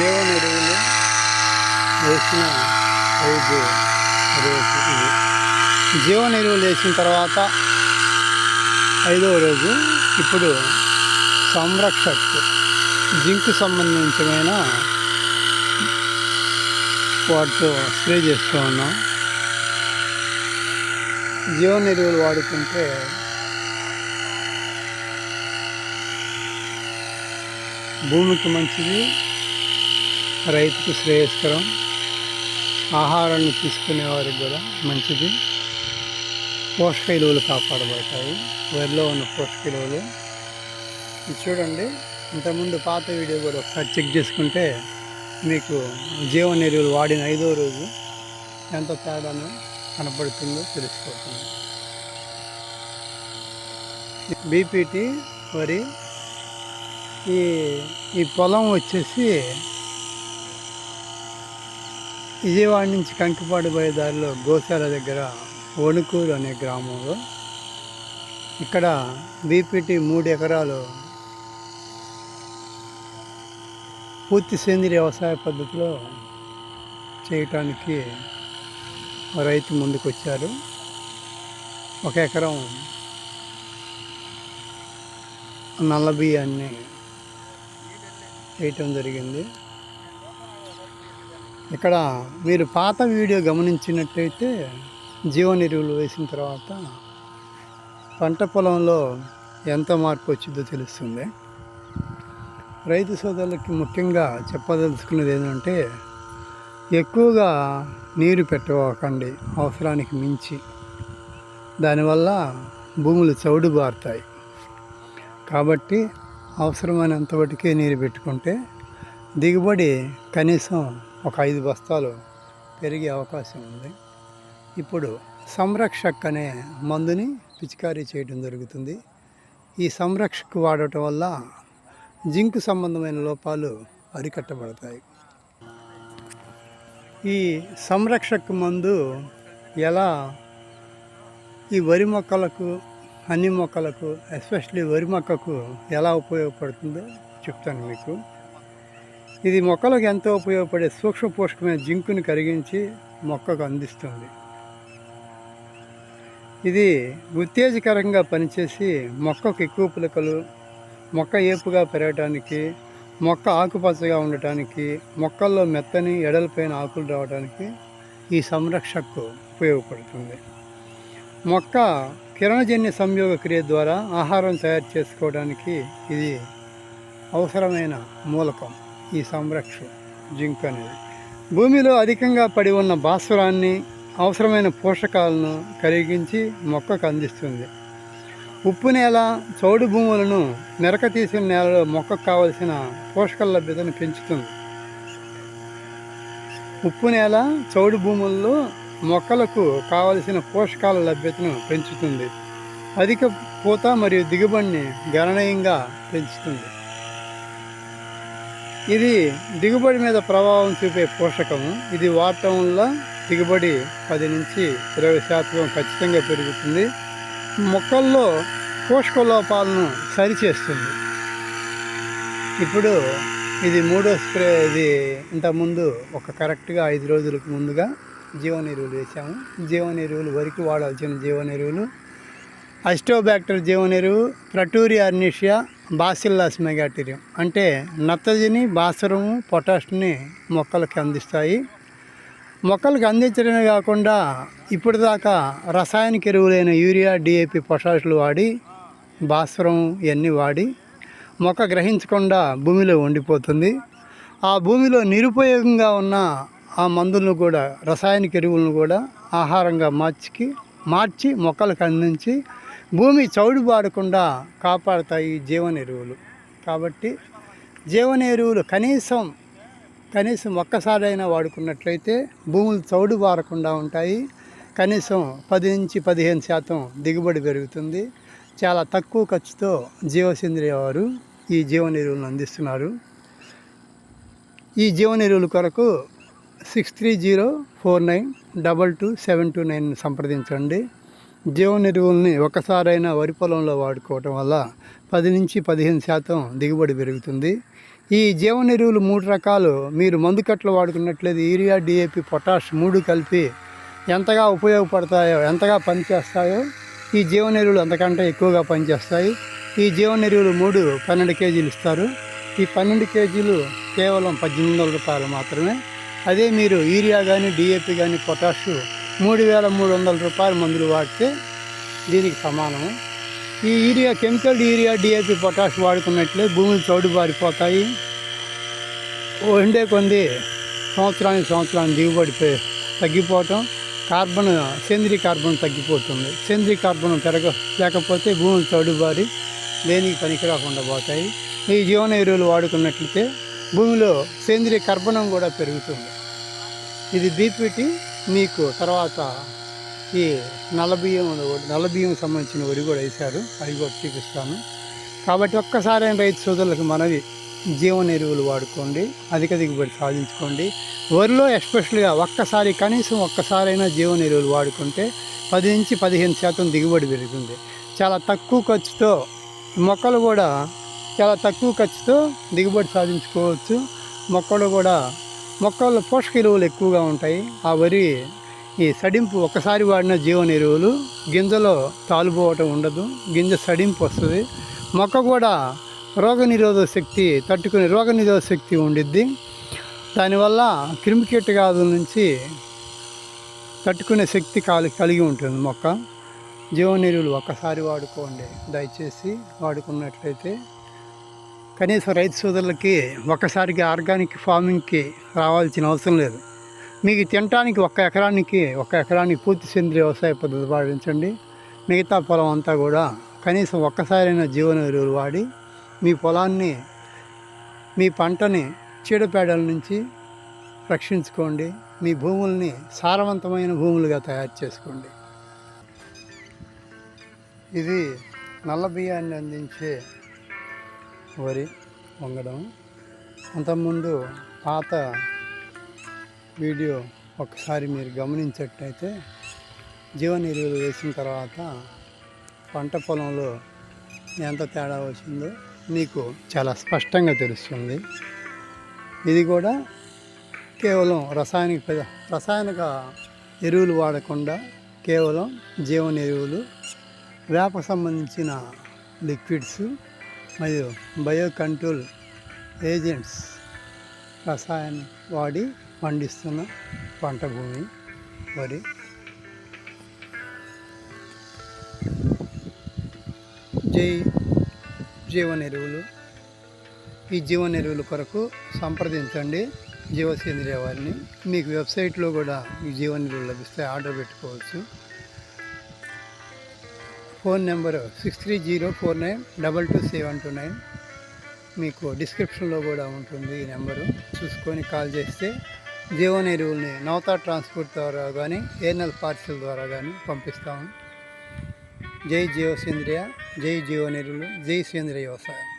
జీవన ఎరువులు వేసిన ఐదు రోజు ఇది జీవన ఎరువులు వేసిన తర్వాత ఐదవ రోజు ఇప్పుడు సంరక్షక్ జింక్ సంబంధించిన వాటితో స్ప్రే చేస్తూ ఉన్నాం. జీవన ఎరువులు వాడుకుంటే భూమికి మంచిది రైతుకు శ్రేయస్కరం. ఆహారాన్ని తీసుకునే వారికి కూడా మంచిది. పోషక విలువలు కాపాడబడతాయి. వరిలో ఉన్న పోషక విలువలు ఇది చూడండి ఇంతకుముందు పాత వీడియో కూడా ఒకసారి చెక్ చేసుకుంటే మీకు జీవన ఎరువులు వాడిన ఐదో రోజు ఎంత తేడాను కనపడుతుందో తెలుసుకోవచ్చు బీపీటీ వరి ఈ ఈ పొలం వచ్చేసి విజయవాడ నుంచి కంకిపాడు పోయే దారిలో గోశాల దగ్గర వణుకూరు అనే గ్రామంలో ఇక్కడ బీపీటీ మూడు ఎకరాలు పూర్తి సేంద్రియ వ్యవసాయ పద్ధతిలో చేయటానికి రైతు ముందుకు వచ్చారు ఒక ఎకరం నల్ల బియ్యాన్ని వేయటం జరిగింది. ఇక్కడ మీరు పాత వీడియో గమనించినట్టయితే జీవన ఎరువులు వేసిన తర్వాత పంట పొలంలో ఎంత మార్పు వచ్చిందో తెలుస్తుంది. రైతు సోదరులకి ముఖ్యంగా చెప్పదలుచుకున్నది ఏంటంటే ఎక్కువగా నీరు పెట్టవకండి అవసరానికి మించి. దానివల్ల భూములు చౌడు బారుతాయి కాబట్టి అవసరమైనంత వరకే నీరు పెట్టుకుంటే దిగుబడి కనీసం ఒక ఐదు బస్తాలు పెరిగే అవకాశం ఉంది. ఇప్పుడు సంరక్షక్ అనే మందుని పిచికారీ చేయడం జరుగుతుంది. ఈ సంరక్షకు వాడటం వల్ల జింక్ సంబంధమైన లోపాలు అరికట్టబడతాయి. ఈ సంరక్షక్ మందు ఎలా ఈ వరి మొక్కలకు అన్ని మొక్కలకు ఎస్పెషల్లీ వరి మొక్కకు ఎలా ఉపయోగపడుతుందో చెప్తాను మీకు. ఇది మొక్కలకు ఎంతో ఉపయోగపడే సూక్ష్మ పోషకమైన జింకును కరిగించి మొక్కకు అందిస్తుంది. ఇది ఉత్తేజకరంగా పనిచేసి మొక్కకు ఎక్కువ పులకలు మొక్క ఏపుగా పెరగటానికి మొక్క ఆకుపచ్చగా ఉండటానికి మొక్కల్లో మెత్తని ఎడలపైన ఆకులు రావడానికి ఈ సంరక్షకు ఉపయోగపడుతుంది. మొక్క కిరణజన్య సంయోగ క్రియ ద్వారా ఆహారం తయారు చేసుకోవడానికి ఇది అవసరమైన మూలకం. ఈ సంరక్ష జింక్ అనేది. భూమిలో అధికంగా పడి ఉన్న భాస్వరాన్ని అవసరమైన పోషకాలను కరిగించి మొక్కకు అందిస్తుంది. ఉప్పు నేల చౌడు భూములను మెరక తీసిన నేలలో మొక్కకు కావలసిన పోషక లభ్యతను పెంచుతుంది. ఉప్పు నేల చౌడు భూముల్లో మొక్కలకు కావలసిన పోషకాల లభ్యతను పెంచుతుంది. అధిక పూత మరియు దిగుబడిని గణనీయంగా పెంచుతుంది. ఇది దిగుబడి మీద ప్రభావం చూపే పోషకము. ఇది వాడటం వల్ల దిగుబడి పది నుంచి ఇరవై శాతం ఖచ్చితంగా పెరుగుతుంది. మొక్కల్లో పోషక లోపాలను సరిచేస్తుంది. ఇప్పుడు ఇది మూడో స్ప్రే ఇది ఇంతకుముందు ఒక కరెక్ట్గా ఐదు రోజులకు ముందుగా జీవన ఎరువులు వేసాము జీవన ఎరువులు వరికి వాడాల్సిన జీవన ఎరువులు అస్టోబ్యాక్టర్ జీవనెరువు ప్రటూరియా అర్నిషియా బాసిల్లాస్ మెగాటీరియం. అంటే నత్తజని భాస్వరము పొటాష్ని మొక్కలకి అందిస్తాయి. మొక్కలకు అందించడమే కాకుండా ఇప్పటిదాకా రసాయనిక ఎరువులైన యూరియా డిఏపి పొటాషులు వాడి భాస్వరం ఇవన్నీ వాడి మొక్క గ్రహించకుండా భూమిలో ఉండిపోతుంది. ఆ భూమిలో నిరుపయోగంగా ఉన్న ఆ మందులను కూడా రసాయనిక ఎరువులను కూడా ఆహారంగా మార్చి మార్చి మొక్కలకు అందించి భూమి చౌడు బారకుండా కాపాడుతాయి జీవన ఎరువులు కాబట్టి జీవన ఎరువులు కనీసం కనీసం ఒక్కసారైనా వాడుకున్నట్లయితే భూములు చౌడు పారకుండా ఉంటాయి. కనీసం పది నుంచి పదిహేను శాతం దిగుబడి పెరుగుతుంది. చాలా తక్కువ ఖర్చుతో జీవసేంద్రియ వారు ఈ జీవన ఎరువులను అందిస్తున్నారు. ఈ జీవన ఎరువుల కొరకు six three zero four nine double two seven two nine సంప్రదించండి. జీవన ఎరువుల్ని ఒకసారైనా వరి పొలంలో వాడుకోవటం వల్ల పది నుంచి పదిహేను శాతం దిగుబడి పెరుగుతుంది. ఈ జీవన ఎరువులు మూడు రకాలు. మీరు మందు కట్టలు వాడుకున్నట్లయితే యూరియా డిఏపి పొటాష్ మూడు కలిపి ఎంతగా ఉపయోగపడతాయో ఎంతగా పనిచేస్తాయో ఈ జీవన ఎరువులు అంతకంటే ఎక్కువగా పనిచేస్తాయి. ఈ జీవన ఎరువులు మూడు పన్నెండు కేజీలు ఇస్తారు. ఈ పన్నెండు కేజీలు కేవలం పద్దెనిమిది వందల రూపాయలు మాత్రమే. అదే మీరు యూరియా కానీ డిఏపి కానీ పొటాష్ మూడు వేల మూడు వందల రూపాయల మందులు వాడితే దీనికి సమానము. ఈ urea chemical urea DAP potash వాడుకున్నట్లే భూములు చౌడు బారిపోతాయి వండే కొంది సంవత్సరానికి సంవత్సరానికి దిగుబడి తగ్గిపోవటం కార్బన్ సేంద్రీయ కార్బన్ తగ్గిపోతుంది. సేంద్రీయ కార్బన్ పెరగ లేకపోతే భూములు చౌడుబారి దేనికి పనికి రాకుండా పోతాయి. ఈ జీవన ఎరువులు వాడుకున్నట్లయితే భూమిలో సేంద్రీయ కర్బనం కూడా పెరుగుతుంది. ఇది బీపీటీ మీకు తర్వాత ఈ నల్ల బియ్యం నల్ల బియ్యం సంబంధించిన వరి కూడా వేశారు. అవి కూడా చూపిస్తాను. కాబట్టి ఒక్కసారి రైతు సోదరులకు మనవి జీవన ఎరువులు వాడుకోండి అధిక దిగుబడి సాధించుకోండి. వరిలో ఎస్పెషల్గా ఒక్కసారి కనీసం ఒక్కసారైనా జీవన ఎరువులు వాడుకుంటే పది నుంచి పదిహేను శాతం దిగుబడి పెరుగుతుంది. చాలా తక్కువ ఖర్చుతో మొక్కలు కూడా చాలా తక్కువ ఖర్చుతో దిగుబడి సాధించుకోవచ్చు. మొక్కలు కూడా మొక్కల్లో పోషక ఎరువులు ఎక్కువగా ఉంటాయి. ఆ వరి ఈ సడింపు ఒక్కసారి వాడిన జీవన ఎరువులు గింజలో తాలుపోవటం ఉండదు. గింజ సడింపు వస్తుంది. మొక్క కూడా రోగనిరోధక శక్తి తట్టుకునే రోగనిరోధక శక్తి ఉండిద్ది. దానివల్ల క్రిమికీటకాదుల నుంచి తట్టుకునే శక్తి కాలి కలిగి ఉంటుంది మొక్క. జీవన ఎరువులు ఒక్కసారి వాడుకోండి. దయచేసి వాడుకున్నట్లయితే కనీసం రైతు సోదరులకి ఒక్కసారిగా ఆర్గానిక్ ఫార్మింగ్కి రావాల్సిన అవసరం లేదు. మీకు తినటానికి ఒక్క ఎకరానికి ఒక ఎకరానికి పూర్తి సేంద్రియ వ్యవసాయ పద్ధతి పాటించండి. మిగతా పొలం అంతా కూడా కనీసం ఒక్కసారైనా జీవన ఎరువులు వాడి మీ పొలాన్ని మీ పంటని చీడపేడల నుంచి రక్షించుకోండి. మీ భూముల్ని సారవంతమైన భూములుగా తయారు చేసుకోండి. ఇది నల్ల బియ్యాన్ని అందించే వరి వంగడం. అంతకుముందు పాత వీడియో ఒకసారి మీరు గమనించట్టయితే జీవన ఎరువులు వేసిన తర్వాత పంట పొలంలో ఎంత తేడా వచ్చిందో మీకు చాలా స్పష్టంగా తెలుస్తుంది. ఇది కూడా కేవలం రసాయనిక రసాయనిక ఎరువులు వాడకుండా కేవలం జీవన ఎరువులు వేప సంబంధించిన లిక్విడ్స్ మరియు బయోకంట్రోల్ ఏజెంట్స్ రసాయనం వాడి పండిస్తున్న పంట భూమి వరి జై జీవన ఎరువులు. ఈ జీవన ఎరువుల కొరకు సంప్రదించండి జీవసేంద్రియ వారిని. మీకు వెబ్సైట్లో కూడా ఈ జీవన ఎరువులు లభిస్తాయి. ఆర్డర్ పెట్టుకోవచ్చు. Phone number six three zero four nine double two seven two nine. మీకు డిస్క్రిప్షన్లో కూడా ఉంటుంది ఈ నెంబరు. చూసుకొని కాల్ చేస్తే జీవన ఎరువుల్ని నవతా ట్రాన్స్పోర్ట్ ద్వారా కానీ ఏఎన్ఎల్ పార్సిల్ ద్వారా కానీ పంపిస్తాము జై జీవ సేంద్రియ జై జీవన ఎరువులు జై సేంద్రియ వ్యవసాయం.